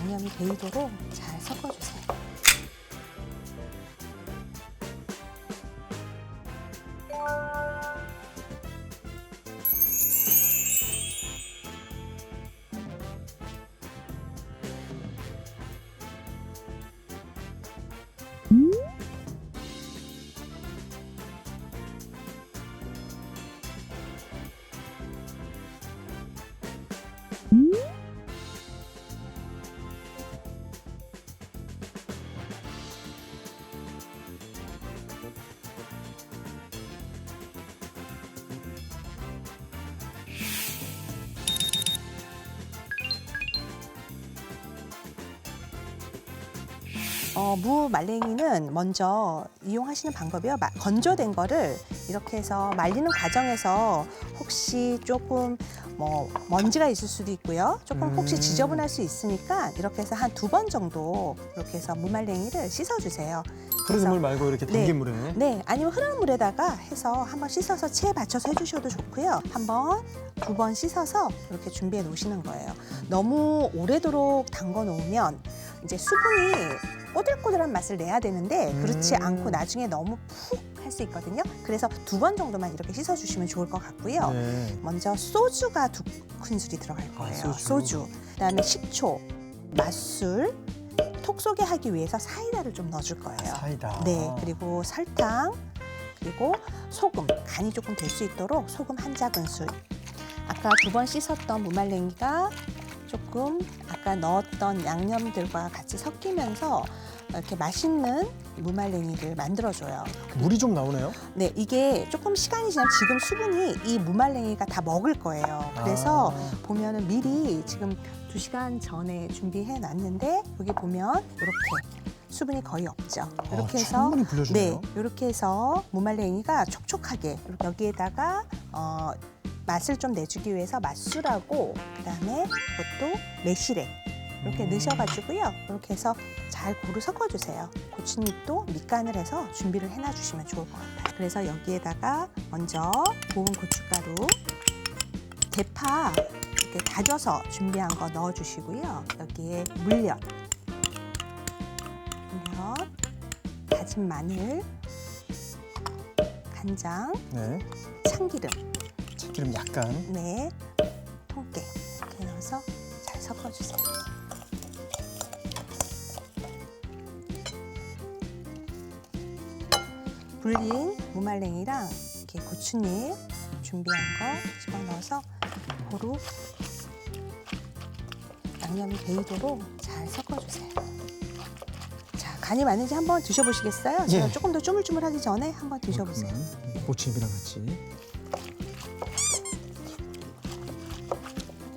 양념이 배이도록 잘 섞어주세요. 어, 무 말랭이는 먼저 이용하시는 방법이요. 마- 건조된 거를 이렇게 해서 말리는 과정에서 혹시 조금 뭐 먼지가 있을 수도 있고요. 조금 혹시 음. 지저분할 수 있으니까 이렇게 해서 한 두 번 정도 이렇게 해서 무 말랭이를 씻어주세요. 흐르는 물 말고 이렇게 네. 담긴 물에. 네, 아니면 흐르는 물에다가 해서 한번 씻어서 체에 받쳐서 해주셔도 좋고요. 한 번, 두 번 씻어서 이렇게 준비해 놓으시는 거예요. 너무 오래도록 담궈 놓으면 이제 수분이 꼬들꼬들한 맛을 내야 되는데 그렇지 음. 않고 나중에 너무 푹 할 수 있거든요. 그래서 두 번 정도만 이렇게 씻어주시면 좋을 것 같고요. 네. 먼저 소주가 두 큰술이 들어갈 거예요. 아, 소주. 그다음에 식초, 맛술, 톡 쏘게 하기 위해서 사이다를 좀 넣어줄 거예요. 사이다. 네, 그리고 설탕, 그리고 소금, 간이 조금 될 수 있도록 소금 한 작은술. 아까 두 번 씻었던 무말랭이가 조금 아까 넣었던 양념들과 같이 섞이면서 이렇게 맛있는 무말랭이를 만들어줘요. 물이 좀 나오네요. 네, 이게 조금 시간이 지나면 지금 수분이 이 무말랭이가 다 먹을 거예요. 그래서 아. 보면은 미리 지금 두시간 전에 준비해 놨는데 여기 보면 이렇게 수분이 거의 없죠. 이렇게 아, 해서 충분히 네, 불려주네요. 이렇게 해서 무말랭이가 촉촉하게 이렇게 여기에다가 어, 맛을 좀 내주기 위해서 맛술하고 그다음에 이것도 매실액 이렇게 음. 넣으셔가지고요. 이렇게 해서 잘 고루 섞어주세요. 고추잎도 밑간을 해서 준비를 해놔주시면 좋을 것 같아요. 그래서 여기에다가 먼저 고운 고춧가루, 대파 이렇게 다져서 준비한 거 넣어주시고요. 여기에 물엿, 물엿, 다진 마늘, 간장, 네. 참기름, 참기름 약간. 네, 통깨 이렇게 넣어서 잘 섞어주세요. 불린 무말랭이랑 이렇게 고추잎 준비한 거 집어넣어서 고루 양념이 배이도록 잘 섞어주세요. 자, 간이 맞는지 한번 드셔보시겠어요? 제가 예. 조금 더 쪼물쪼물하기 전에 한번 드셔보세요. 고추잎이랑 같이.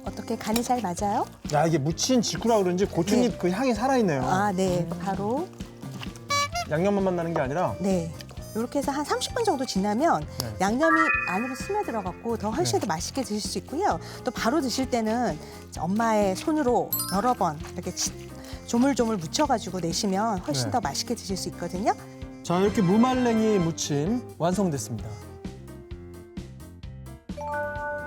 어떻게 간이 잘 맞아요? 야 이게 무친 직후라 그런지 고추잎 네. 그 향이 살아있네요. 아, 네. 바로 양념만 나는 게 아니라. 네. 이렇게 해서 한 30분 정도 지나면 네. 양념이 안으로 스며들어갖고 더 훨씬 더 맛있게 드실 수 있고요. 또 바로 드실 때는 엄마의 손으로 여러 번 이렇게 치- 조물조물 묻혀가지고 내시면 훨씬 네. 더 맛있게 드실 수 있거든요. 자 이렇게 무말랭이 무침 완성됐습니다.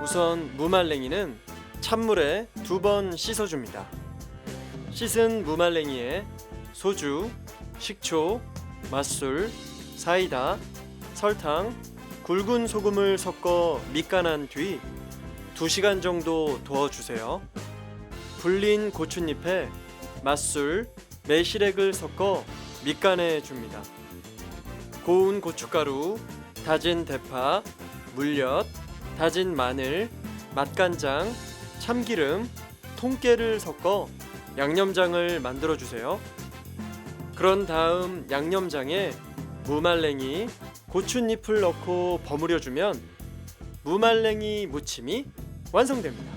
우선 무말랭이는 찬물에 두 번 씻어줍니다. 씻은 무말랭이에 소주, 식초, 맛술, 사이다, 설탕, 굵은 소금을 섞어 밑간한 뒤 2시간 정도 두어주세요. 불린 고추잎에 맛술, 매실액을 섞어 밑간해 줍니다. 고운 고춧가루, 다진 대파, 물엿, 다진 마늘, 맛간장, 참기름, 통깨를 섞어 양념장을 만들어 주세요. 그런 다음 양념장에 무말랭이, 고추잎을 넣고 버무려 주면 무말랭이 무침이 완성됩니다.